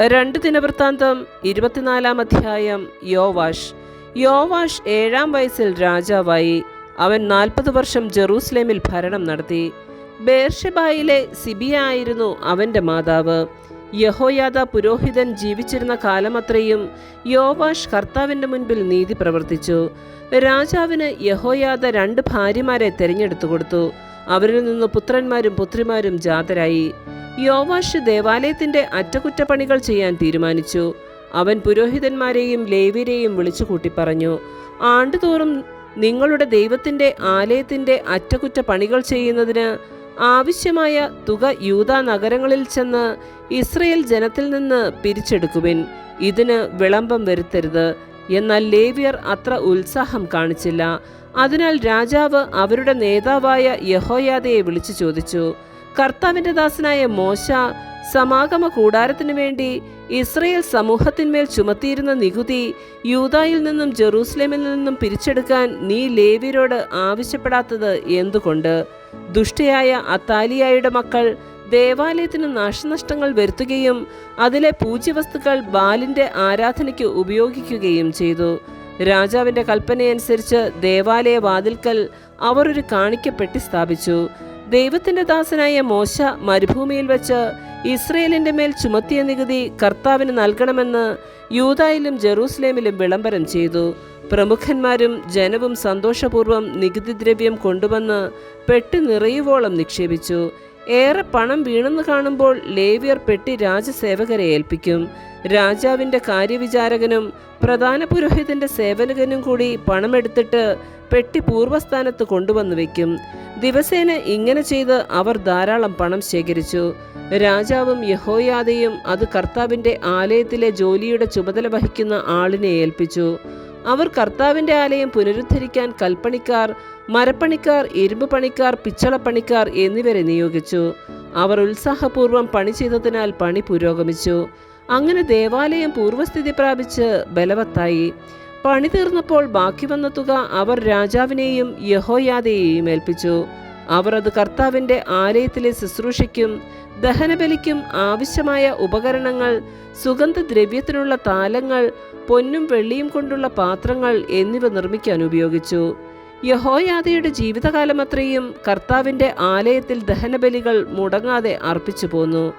രണ്ട് ദിനവൃത്താന്തം ഇരുപത്തിനാലാം അധ്യായം യോവാഷ്. യോവാഷ് ഏഴാം വയസ്സിൽ രാജാവായി. അവൻ നാൽപ്പത് വർഷം ജെറൂസലേമിൽ ഭരണം നടത്തി. ബേർഷബായിലെ സിബിയ ആയിരുന്നു അവന്റെ മാതാവ്. യഹോയാദ പുരോഹിതൻ ജീവിച്ചിരുന്ന കാലമത്രയും യോവാഷ് കർത്താവിന്റെ മുൻപിൽ നീതി പ്രവർത്തിച്ചു. രാജാവിന് യഹോയാദ രണ്ട് ഭാര്യമാരെ തിരഞ്ഞെടുത്തു കൊടുത്തു. അവരിൽ നിന്ന് പുത്രന്മാരും പുത്രിമാരും ജാതരായി. യോവാഷ് ദേവാലയത്തിന്റെ അറ്റകുറ്റപ്പണികൾ ചെയ്യാൻ തീരുമാനിച്ചു. അവൻ പുരോഹിതന്മാരെയും ലേവ്യരെയും വിളിച്ചുകൂട്ടി പറഞ്ഞു ആണ്ടുതോറും നിങ്ങളുടെ ദൈവത്തിന്റെ ആലയത്തിന്റെ അറ്റകുറ്റപ്പണികൾ ചെയ്യുന്നതിന് ആവശ്യമായ തുക യൂത നഗരങ്ങളിൽ ചെന്ന് ഇസ്രയേൽ ജനത്തിൽ നിന്ന് പിരിച്ചെടുക്കുവിൻ. ഇതിന് വിളംബം വരുത്തരുത്. എന്നാൽ ലേവിയർ അത്ര ഉത്സാഹം കാണിച്ചില്ല. അതിനാൽ രാജാവ് അവരുടെ നേതാവായ യഹോയാദയെ വിളിച്ചു ചോദിച്ചു കർത്താവിന്റെ ദാസനായ മോശ സമാഗമ കൂടാരത്തിനു വേണ്ടി ഇസ്രയേൽ സമൂഹത്തിന്മേൽ ചുമത്തിയിരുന്ന നികുതി യൂതായിൽ നിന്നും ജെറൂസലേമിൽ നിന്നും പിരിച്ചെടുക്കാൻ നീ ലേവിയരോട് ആവശ്യപ്പെടാത്തത് എന്തുകൊണ്ട്? ദുഷ്ടയായ അത്താലിയായുടെ മക്കൾ ദേവാലയത്തിന് നാശനഷ്ടങ്ങൾ വരുത്തുകയും അതിലെ പൂജ്യവസ്തുക്കൾ ബാലിന്റെ ആരാധനയ്ക്ക് ഉപയോഗിക്കുകയും ചെയ്തു. രാജാവിന്റെ കൽപ്പനയനുസരിച്ച് ദേവാലയ വാതിൽക്കൽ അവർ ഒരു കാണിക്കപ്പെട്ടി സ്ഥാപിച്ചു. ദൈവത്തിന്റെ ദാസനായ മോശ മരുഭൂമിയിൽ വെച്ച് ഇസ്രയേലിന്റെ മേൽ ചുമത്തിയ നികുതി കർത്താവിന് നൽകണമെന്ന് യൂതായിലും ജെറൂസലേമിലും വിളംബരം ചെയ്തു. പ്രമുഖന്മാരും ജനവും സന്തോഷപൂർവം നികുതി ദ്രവ്യം കൊണ്ടുവന്ന് പെട്ടി നിറയുവോളം നിക്ഷേപിച്ചു. ഏറെ പണം വീണെന്ന് കാണുമ്പോൾ ലേവിയർ പെട്ടി രാജസേവകരെ ഏൽപ്പിക്കും. രാജാവിന്റെ കാര്യവിചാരകനും പ്രധാന പുരോഹിതന്റെ സേവനകനും കൂടി പണമെടുത്തിട്ട് പെട്ടി പൂർവസ്ഥാനത്ത് കൊണ്ടുവന്നു വയ്ക്കും ദിവസേന ഇങ്ങനെ ചെയ്ത് അവർ ധാരാളം പണം ശേഖരിച്ചു. രാജാവും യഹോയാദയും അത് കർത്താവിന്റെ ആലയത്തിലെ ജോലിയുടെ ചുമതല വഹിക്കുന്ന ആളിനെ ഏൽപ്പിച്ചു. അവർ കർത്താവിന്റെ ആലയം പുനരുദ്ധരിക്കാൻ കൽപ്പണിക്കാർ മരപ്പണിക്കാർ ഇരുമ്പ് പണിക്കാർ പിച്ചളപ്പണിക്കാർ എന്നിവരെ നിയോഗിച്ചു. അവർ ഉത്സാഹപൂർവം പണി ചെയ്തതിനാൽ പണി പുരോഗമിച്ചു. അങ്ങനെ ദേവാലയം പൂർവസ്ഥിതി പ്രാപിച്ച് ബലവത്തായി. പണി തീർന്നപ്പോൾ ബാക്കി വന്ന തുക അവർ രാജാവിനെയും യഹോയാദയെയും ഏൽപ്പിച്ചു. അവർ അത് കർത്താവിന്റെ ആലയത്തിലെ ശുശ്രൂഷയ്ക്കും ദഹനബലിക്കും ആവശ്യമായ ഉപകരണങ്ങൾ സുഗന്ധദ്രവ്യത്തിനുള്ള താലങ്ങൾ പൊന്നും വെള്ളിയും കൊണ്ടുള്ള പാത്രങ്ങൾ എന്നിവ നിർമ്മിക്കാൻ ഉപയോഗിച്ചു. യഹോയാദയുടെ ജീവിതകാലമത്രയും കർത്താവിന്റെ ആലയത്തിൽ ദഹനബലികൾ മുടങ്ങാതെ അർപ്പിച്ചു പോന്നു.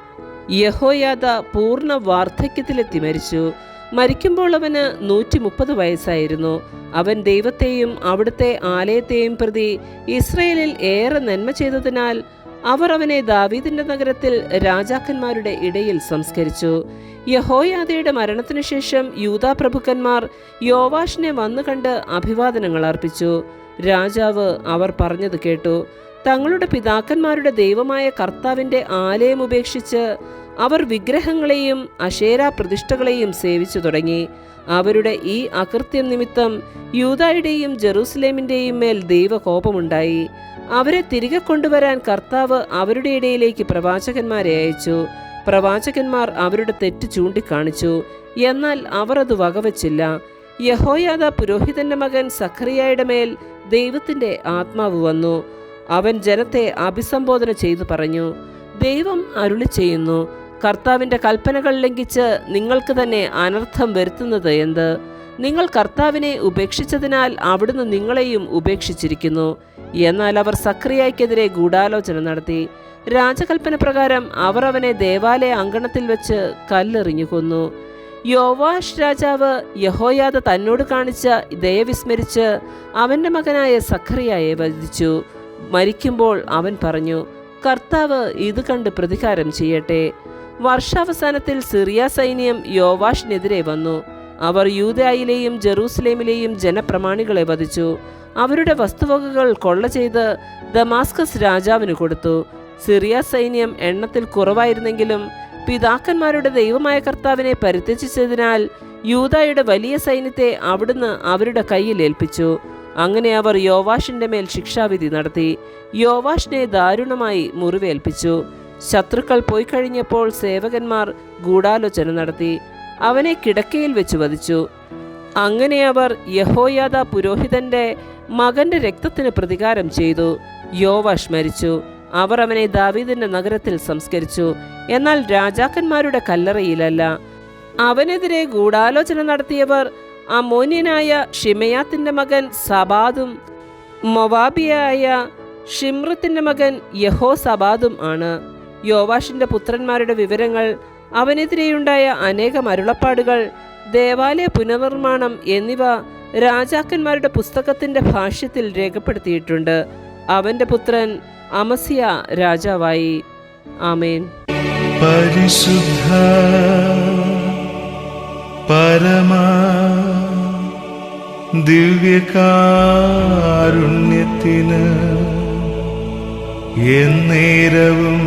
യഹോയാദ പൂർണ വാർദ്ധക്യത്തിലെത്തി മരിച്ചു. മരിക്കുമ്പോൾ അവന് നൂറ്റി മുപ്പത് വയസ്സായിരുന്നു. അവൻ ദൈവത്തെയും അവിടുത്തെ ആലയത്തെയും പ്രതി ഇസ്രയേലിൽ ഏറെ നന്മ ചെയ്തതിനാൽ അവർ അവനെ ദാവീദിന്റെ നഗരത്തിൽ രാജാക്കന്മാരുടെ ഇടയിൽ സംസ്കരിച്ചു. യഹോയാദയുടെ മരണത്തിനു ശേഷം യൂതാ പ്രഭുക്കന്മാർ യോവാഷിനെ വന്നു കണ്ട് അഭിവാദനങ്ങൾ അർപ്പിച്ചു. രാജാവ് അവർ പറഞ്ഞത് കേട്ടു. തങ്ങളുടെ പിതാക്കന്മാരുടെ ദൈവമായ കർത്താവിന്റെ ആലയം ഉപേക്ഷിച്ച് അവർ വിഗ്രഹങ്ങളെയും അശേരാ പ്രതിഷ്ഠകളെയും സേവിച്ചു തുടങ്ങി. അവരുടെ ഈ അകൃത്യം നിമിത്തം യൂതായുടെയും ജെറൂസലേമിന്റെയും മേൽ ദൈവകോപമുണ്ടായി. അവരെ തിരികെ കൊണ്ടുവരാൻ കർത്താവ് അവരുടെ ഇടയിലേക്ക് പ്രവാചകന്മാരെ അയച്ചു. പ്രവാചകന്മാർ അവരുടെ തെറ്റ് ചൂണ്ടിക്കാണിച്ചു. എന്നാൽ അവർ അത് വകവച്ചില്ല. യഹോയാദ പുരോഹിതന്റെ മകൻ സഖറിയായുടെ മേൽ ദൈവത്തിന്റെ ആത്മാവ് വന്നു. അവൻ ജനത്തെ അഭിസംബോധന ചെയ്തു പറഞ്ഞു ദൈവം അരുളി ചെയ്യുന്നു. കർത്താവിന്റെ കൽപ്പനകൾ ലംഘിച്ച് നിങ്ങൾക്ക് തന്നെ അനർത്ഥം വരുത്തുന്നത് എന്ത്? നിങ്ങൾ കർത്താവിനെ ഉപേക്ഷിച്ചതിനാൽ അവിടുന്ന് നിങ്ങളെയും ഉപേക്ഷിച്ചിരിക്കുന്നു. എന്നാൽ അവർ സക്രിയയ്ക്കെതിരെ ഗൂഢാലോചന നടത്തി. രാജകൽപ്പന പ്രകാരം അവർ അവനെ ദേവാലയ അങ്കണത്തിൽ വെച്ച് കല്ലെറിഞ്ഞു കൊന്നു യോവാഷ് രാജാവ് യഹോയാദ തന്നോട് കാണിച്ച ദയ വിസ്മരിച്ച് അവന്റെ മകനായ സഖറിയായെ വധിച്ചു. മരിക്കുമ്പോൾ അവൻ പറഞ്ഞു കർത്താവ് ഇത് കണ്ട് പ്രതികാരം ചെയ്യട്ടെ. വർഷാവസാനത്തിൽ സിറിയ സൈന്യം യോവാഷിനെതിരെ വന്നു. അവർ യൂതായിലെയും ജെറൂസലേമിലെയും ജനപ്രമാണികളെ വധിച്ചു. അവരുടെ വസ്തുവകകൾ കൊള്ള ചെയ്ത് ദമാസ്കസ് രാജാവിന് കൊടുത്തു. സിറിയ സൈന്യം എണ്ണത്തിൽ കുറവായിരുന്നെങ്കിലും പിതാക്കന്മാരുടെ ദൈവമായ കർത്താവിനെ പരിത്യജിച്ചതിനാൽ യൂതായുടെ വലിയ സൈന്യത്തെ അവിടുന്ന് അവരുടെ കയ്യിൽ ഏൽപ്പിച്ചു. അങ്ങനെ അവർ യോവാഷിന്റെ മേൽ ശിക്ഷാവിധി നടത്തി. യോവാഷിനെ ദാരുണമായി മുറിവേൽപ്പിച്ചു. ശത്രുക്കൾ പോയി കഴിഞ്ഞപ്പോൾ സേവകന്മാർ ഗൂഢാലോചന നടത്തി. അവനെ കിടക്കയിൽ വെച്ച് വധിച്ചു. അങ്ങനെ അവർ യഹോയാദ പുരോഹിതന്റെ മകന്റെ രക്തത്തിന് പ്രതികാരം ചെയ്തു. യോവാഷ് മരിച്ചു. അവർ അവനെ ദാവീദിന്റെ നഗരത്തിൽ സംസ്കരിച്ചു. എന്നാൽ രാജാക്കന്മാരുടെ കല്ലറയിലല്ല. അവനെതിരെ ഗൂഢാലോചന നടത്തിയവർ അമോന്യനായ ഷിമയാത്തിന്റെ മകൻ സബാദും മൊവാബിയായ ഷിമ്രത്തിന്റെ മകൻ യഹോ സബാദും ആണ്. യോവാഷിന്റെ പുത്രന്മാരുടെ വിവരങ്ങൾ അവനെതിരെയുണ്ടായ അനേകം അരുളപ്പാടുകൾ ദേവാലയ പുനർനിർമ്മാണം എന്നിവ രാജാക്കന്മാരുടെ പുസ്തകത്തിന്റെ ഭാഷ്യത്തിൽ രേഖപ്പെടുത്തിയിട്ടുണ്ട്. അവന്റെ പുത്രൻ അമസിയ രാജാവായി. ആമേൻ. പരിശുദ്ധ പരമാ ദിവ്യകാരുണ്യത്തിന് എന്നേരവും